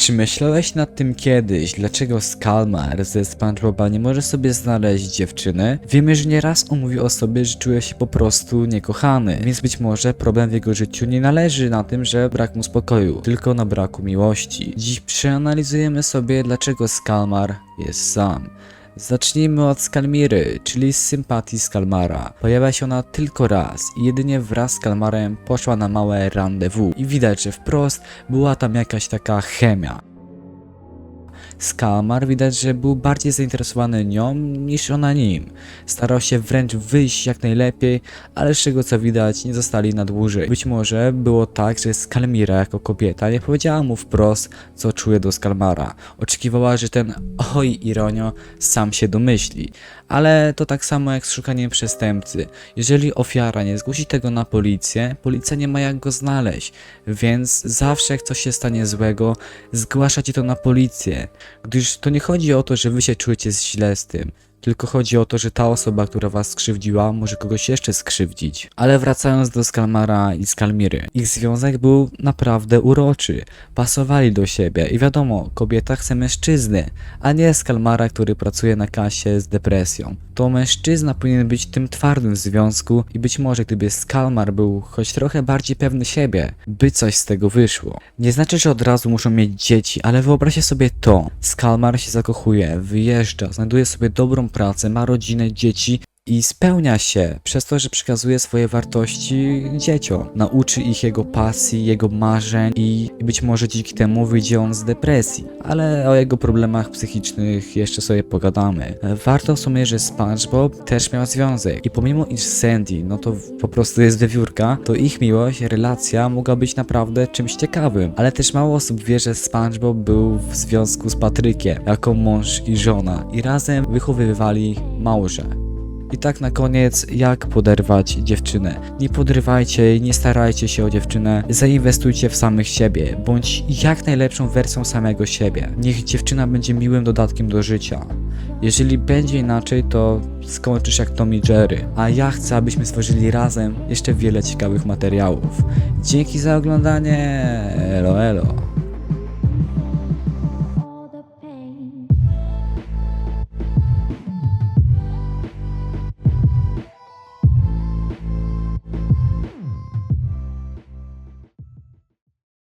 Czy myślałeś nad tym kiedyś, dlaczego Skalmar ze SpongeBoba nie może sobie znaleźć dziewczyny? Wiemy, że nieraz on mówił o sobie, że czuje się po prostu niekochany, więc być może problem w jego życiu nie należy na tym, że brak mu spokoju, tylko na braku miłości. Dziś przeanalizujemy sobie, dlaczego Skalmar jest sam. Zacznijmy od Skalmiry, czyli z sympatii Skalmara. Pojawia się ona tylko raz i jedynie wraz z Kalmarem poszła na małe rendezvous i widać, że wprost była tam jakaś taka chemia. Skalmar widać, że był bardziej zainteresowany nią niż ona nim. Starał się wręcz wyjść jak najlepiej, ale z tego co widać nie zostali na dłużej. Być może było tak, że Skalmira jako kobieta nie powiedziała mu wprost, co czuje do Skalmara. Oczekiwała, że ten oj ironio sam się domyśli. Ale to tak samo jak z szukaniem przestępcy. Jeżeli ofiara nie zgłosi tego na policję, policja nie ma jak go znaleźć. Więc zawsze jak coś się stanie złego, zgłaszacie to na policję. Gdyż to nie chodzi o to, że wy się czujecie źle z tym. Tylko chodzi o to, że ta osoba, która was skrzywdziła, może kogoś jeszcze skrzywdzić. Ale wracając do Skalmara i Skalmiry. Ich związek był naprawdę uroczy. Pasowali do siebie i wiadomo, kobieta chce mężczyzny, a nie Skalmara, który pracuje na kasie z depresją. To mężczyzna powinien być tym twardym w związku i być może gdyby Skalmar był choć trochę bardziej pewny siebie, by coś z tego wyszło. Nie znaczy, że od razu muszą mieć dzieci, ale wyobraźcie sobie to. Skalmar się zakochuje, wyjeżdża, znajduje sobie dobrą pracę, ma rodzinę, dzieci i spełnia się przez to, że przekazuje swoje wartości dzieciom. Nauczy ich jego pasji, jego marzeń i być może dzięki temu wyjdzie on z depresji. Ale o jego problemach psychicznych jeszcze sobie pogadamy. Warto w sumie, że SpongeBob też miał związek i pomimo iż Sandy, no to po prostu jest wiewiórka, to ich miłość, relacja mogła być naprawdę czymś ciekawym. Ale też mało osób wie, że SpongeBob był w związku z Patrykiem jako mąż i żona i razem wychowywali małże. I tak na koniec, jak poderwać dziewczynę. Nie podrywajcie jej, nie starajcie się o dziewczynę, zainwestujcie w samych siebie, bądź jak najlepszą wersją samego siebie. Niech dziewczyna będzie miłym dodatkiem do życia. Jeżeli będzie inaczej, to skończysz jak Tom i Jerry, a ja chcę, abyśmy stworzyli razem jeszcze wiele ciekawych materiałów. Dzięki za oglądanie, elo elo.